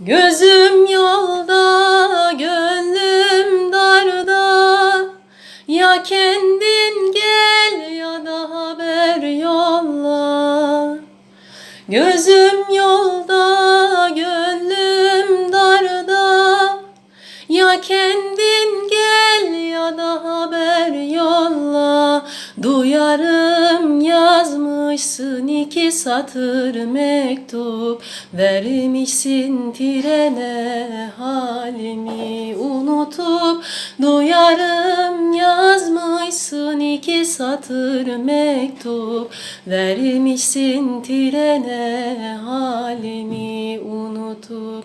Gözüm yolda, gönlüm darda. Ya kendin gel ya da haber yolla. Gözüm yazmışsın iki satır mektup Vermişsin trene halimi unutup Duyarım yazmışsın iki satır mektup Vermişsin trene halimi unutup.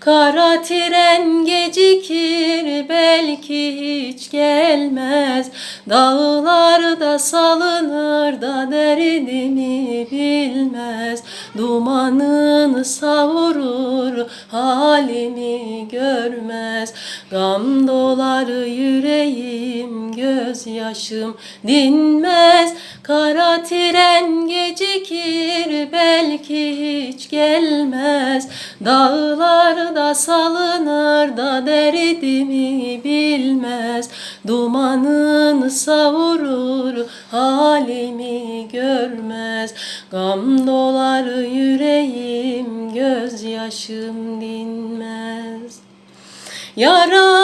Kara tren gecikir belki hiç gelmez. Dağlarda salınır da derdimi bilmez. Dumanını savurur halimi görmez. Gam dolar yüreğim gözyaşım dinmez. Kara tren gecikir belki hiç gelmez. Dağlarda salınır da derdimi bilmez. Dumanını savurur halimi görmez. Gam dolar yüreğim gözyaşım dinmez. Yara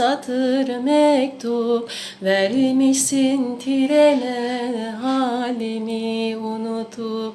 satır mektup Vermişsin trene halimi unutup